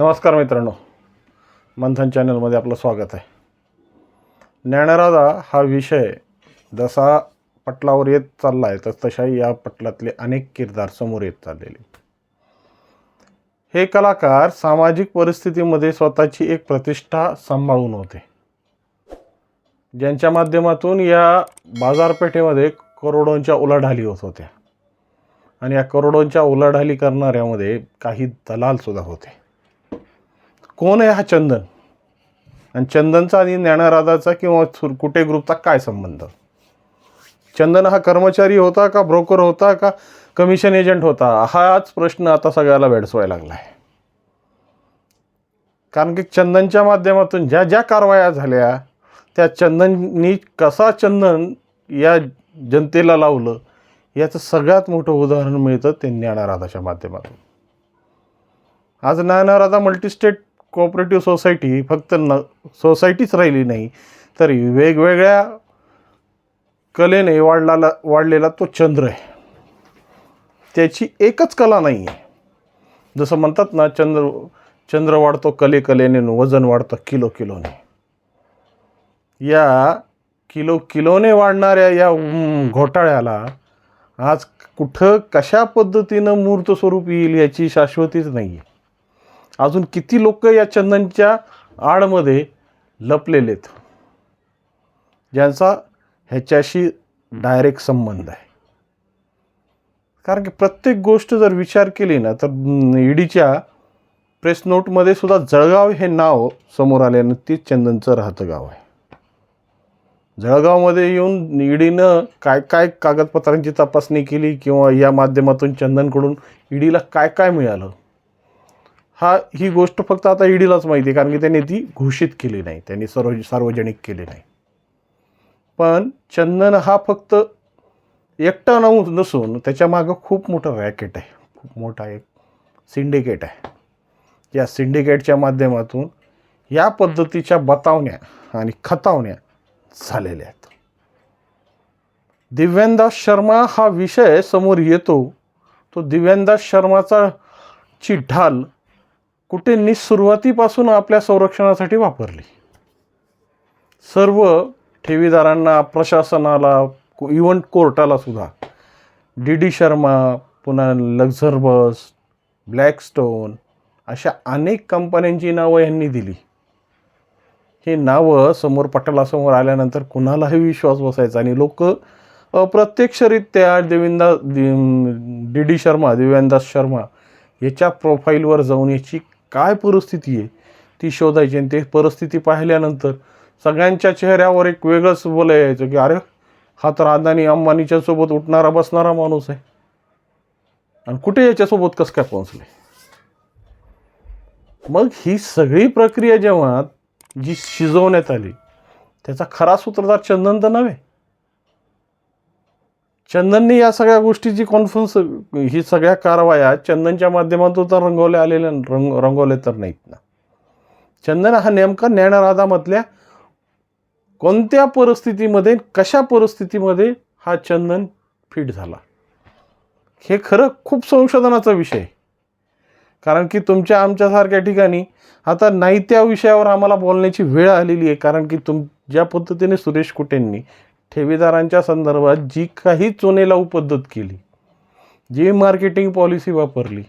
नमस्कार मित्रांनो. मंथन चॅनलमध्ये आपलं स्वागत आहे. ज्ञानराधा हा विषय जसा पटलावर येत चालला आहे तर तशाही या पटलातले अनेक किरदार समोर येत चाललेले. हे कलाकार सामाजिक परिस्थितीमध्ये स्वतःची एक प्रतिष्ठा सांभाळून होते. ज्यांच्या माध्यमातून या बाजारपेठेमध्ये करोडोंच्या उलाढाली होत होत्या. आणि या करोडोंच्या उलाढाली करणाऱ्यामध्ये काही दलालसुद्धा होते. कोण आहे हा चंदन? आणि चंदनचा आणि ज्ञानराजाचा किंवा सुरकुटे ग्रुपचा काय संबंध? चंदन हा कर्मचारी होता का ब्रोकर होता का कमिशन एजंट होता? हाच प्रश्न आता सगळ्याला भेडसवायला लागला आहे कारण की चंदनच्या माध्यमातून ज्या ज्या कारवाया झाल्या त्या चंदननी कसा चंदन या जनतेला लावलं याचं सगळ्यात मोठं उदाहरण मिळतं ते ज्ञानराधाच्या माध्यमातून. आज ज्ञानराधा मल्टीस्टेट कोऑपरेटिव्ह सोसायटी फक्त न सोसायटीच राहिली नाही तर वेगवेगळ्या कलेने वाढलाला वाढलेला तो चंद्र आहे. त्याची एकच कला नाही आहे. जसं म्हणतात ना चंद्र चंद्र वाढतो कले कलेने वजन वाढतं किलो किलोने. या किलो किलोने वाढणाऱ्या या घोटाळ्याला आज कुठं कशा पद्धतीनं मूर्त स्वरूप येईल याची शाश्वतीच नाही आहे अजून किती लोक या चंदनच्या आडमध्ये लपलेले आहेत ज्यांचा ह्याच्याशी डायरेक्ट संबंध आहे. कारण की प्रत्येक गोष्ट जर विचार केली ना तर ईडीच्या प्रेस नोटमध्ये सुद्धा जळगाव हे नाव समोर आल्यानं ते चंदनचं राहतं गाव आहे. जळगावमध्ये येऊन ईडीनं काय काय कागदपत्रांची तपासणी केली किंवा या माध्यमातून चंदनकडून ईडीला काय काय मिळालं? हा ही गोष्ट फक्त आता ईडीलाच माहिती आहे कारण की त्यांनी ती घोषित केली नाही. त्यांनी सर्व सार्वजनिक केली नाही. पण चंदन हा फक्त एकटा नऊ नसून त्याच्या मागं खूप मोठं रॅकेट आहे. खूप मोठा एक सिंडिकेट आहे. या सिंडिकेटच्या माध्यमातून या पद्धतीच्या बतावण्या आणि खतावण्या झालेल्या आहेत. दिव्यांदास शर्मा हा विषय समोर येतो. तो दिव्यांदास शर्माचा ची ढाल कुठेंनी सुरुवातीपासून आपल्या संरक्षणासाठी वापरली. सर्व ठेवीदारांना प्रशासनाला इव्हन कोर्टाला सुद्धा. डी डी शर्मा पुन्हा लक्झर बस ब्लॅकस्टोन अशा अनेक कंपन्यांची नावं यांनी दिली. ही नावं समोर पटलासमोर आल्यानंतर कुणालाही विश्वास बसायचा आणि लोक अप्रत्यक्षरित्या देविंदा डी डी शर्मा दिव्यांदास शर्मा याच्या प्रोफाईलवर जाऊन याची काय परिस्थिती आहे ती शोधायची आणि ते परिस्थिती पाहिल्यानंतर सगळ्यांच्या चेहऱ्यावर एक वेगळंच बोला यायचं की अरे हा तर अदानी अंबानीच्या सोबत उठणारा बसणारा माणूस आहे. आणि कुठे याच्यासोबत कसं काय पोहोचले? मग ही सगळी प्रक्रिया जेव्हा जी शिजवण्यात आली त्याचा खरा सूत्रधार चंदन तर नव्हे. चंदनने या सगळ्या गोष्टीची कॉन्फरन्स ही सगळ्या कारवाया चंदनच्या माध्यमातून तर रंगवल्या आलेल्या रंग रंगवले तर नाहीत ना. चंदन हा नेमका ज्ञानराधामधल्या कोणत्या परिस्थितीमध्ये कशा परिस्थितीमध्ये हा चंदन फिट झाला? हे खरं खूप संशोधनाचा विषय. कारण की तुमच्या आमच्यासारख्या ठिकाणी आता नाही त्या विषयावर आम्हाला बोलण्याची वेळ आलेली आहे. कारण की तुम ज्या पद्धतीने सुरेश कुटेंनी ठेवीदारांच्या संदर्भात जी काही चोनेलाऊ पद्धत केली जी मार्केटिंग पॉलिसी वापरली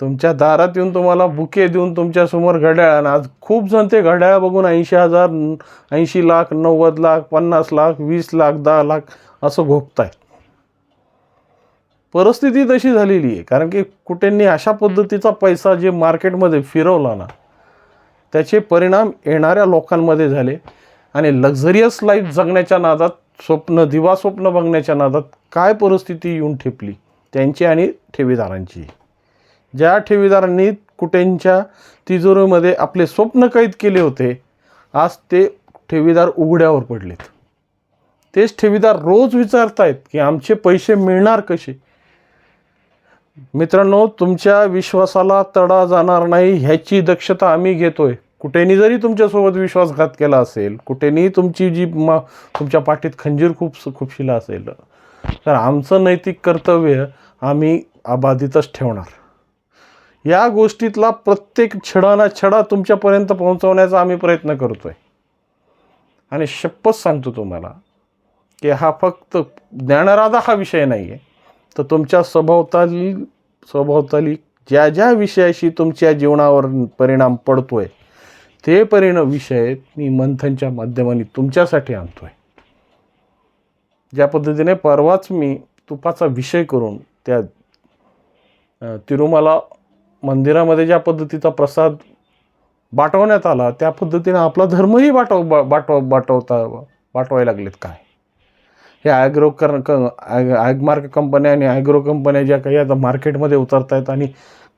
तुमच्या दारात येऊन तुम्हाला बुके देऊन तुमच्यासमोर घड्याळ आणि आज खूप जण ते घड्याळ बघून ऐंशी हजार ऐंशी लाख नव्वद लाख पन्नास लाख वीस लाख दहा लाख असं घोकताय परिस्थिती तशी झालेली आहे कारण की कुठेंनी अशा पद्धतीचा पैसा जे मार्केटमध्ये फिरवला ना त्याचे परिणाम येणाऱ्या लोकांमध्ये झाले आणि लक्झरियस लाईफ जगण्याच्या नादात स्वप्न दिवा स्वप्न बघण्याच्या नादात काय परिस्थिती येऊन ठेपली? त्यांची आणि ठेवीदारांची. ज्या ठेवीदारांनी कुटेंच्या तिजोरीमध्ये आपले स्वप्न कैद केले होते आज ते ठेवीदार उघड्यावर पडलेत. तेच ठेवीदार रोज विचारतायत की आमचे पैसे मिळणार कसे? मित्रांनो तुमच्या विश्वासाला तडा जाणार नाही ह्याची दक्षता आम्ही घेतोय. कुठेनी जरी तुमच्यासोबत विश्वासघात केला असेल कुठेनी तुमची जी म तुमच्या पाठीत खंजीर खूप खुपशिला असेल तर आमचं नैतिक कर्तव्य आम्ही अबाधितच ठेवणार. या गोष्टीतला प्रत्येक छडाना छडा तुमच्यापर्यंत पोहोचवण्याचा आम्ही प्रयत्न करतो आहे आणि शपथ सांगतो तुम्हाला की हा फक्त ज्ञानराधा हा विषय नाही आहे तर तुमच्या सभोवताली सभोवताली ज्या ज्या विषयाशी तुमच्या जीवनावर परिणाम पडतो आहे ते परिणाम विषय मी मंथनच्या माध्यमाने तुमच्यासाठी आणतोय. ज्या पद्धतीने परवाच मी तुपाचा विषय करून त्या तिरुमाला तिरुमला मंदिरामध्ये ज्या पद्धतीचा प्रसाद बाटवण्यात आला त्या पद्धतीने आपला धर्मही बाटव बा- बाटव बाटवता बाटवायला लागलेत काय? हे ॲग्रो कर ॲगमार्क कंपन्या आणि ॲग्रो कंपन्या ज्या काही आता मार्केटमध्ये उतरत आहेत आणि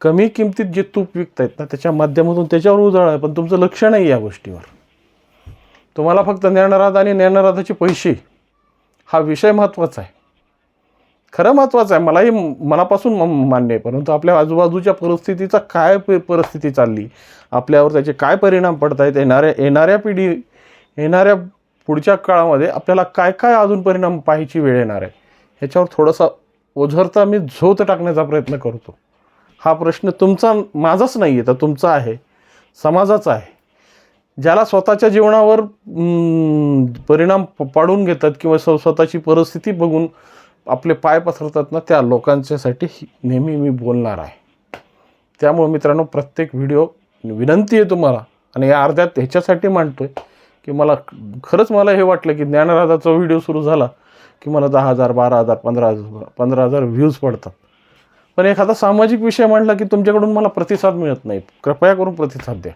कमी किमतीत जे तूप विकत आहेत ना त्याच्या माध्यमातून त्याच्यावर उजळ आहे पण तुमचं लक्ष नाही या गोष्टीवर. तुम्हाला फक्त ज्ञानराध आणि ज्ञानराधाचे पैसे हा विषय महत्त्वाचा आहे. खरं महत्त्वाचं आहे मलाही मनापासून मान्य आहे परंतु आपल्या आजूबाजूच्या परिस्थितीचा काय परिस्थिती चालली? आपल्यावर त्याचे काय परिणाम पडत आहेत येणाऱ्या येणाऱ्या पिढी येणाऱ्या पुढच्या काळामध्ये आपल्याला काय काय अजून परिणाम पाहायची वेळ येणार आहे? ह्याच्यावर थोडासा ओझरता मी झोत टाकण्याचा प्रयत्न करतो. हा प्रश्न तुमचा माझाच नाही आहे तर तुमचा आहे. समाजाचा आहे. ज्याला स्वतःच्या जीवनावर परिणाम प- पाडून घेतात किंवा स्व स्वतःची परिस्थिती बघून आपले पाय पसरतात ना त्या लोकांच्यासाठी नेहमी मी बोलणार आहे. त्यामुळे मित्रांनो प्रत्येक व्हिडिओ विनंती आहे तुम्हाला आणि या अर्ध्यात ह्याच्यासाठी मांडतो आहे की मला खरंच मला हे वाटलं की ज्ञानराधाचा व्हिडिओ सुरू झाला की मला दहा हजार बारा हजार पंधरा हजार पंधरा हजार व्ह्यूज पडतात. पण एखादा सामाजिक विषय मांडला की तुमच्याकडून मला प्रतिसाद मिळत नाही. कृपया करून प्रतिसाद द्या.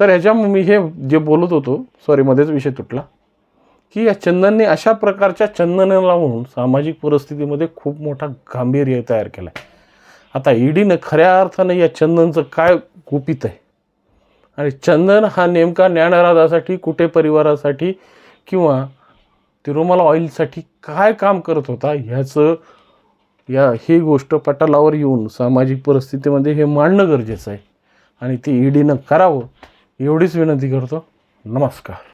तर ह्याच्या मी हे जे बोलत होतो सॉरी मध्येच विषय तुटला की या चंदनने अशा प्रकारच्या चंदनाला लावून सामाजिक परिस्थितीमध्ये खूप मोठा गांभीर्य तयार केला. आहे आता ईडीनं खऱ्या अर्थानं या चंदनचं काय गुपित आहे? आणि चंदन हा नेमका ज्ञानराधासाठी कुठे परिवारासाठी किंवा तिरुमाला ऑइलसाठी काय काम करत होता ह्याचं या ही गोष्ट पटालावर येऊन सामाजिक परिस्थितीमध्ये हे मांडणं गरजेचं आहे. आणि ते ईडीनं करावं एवढीच विनंती करतो. नमस्कार.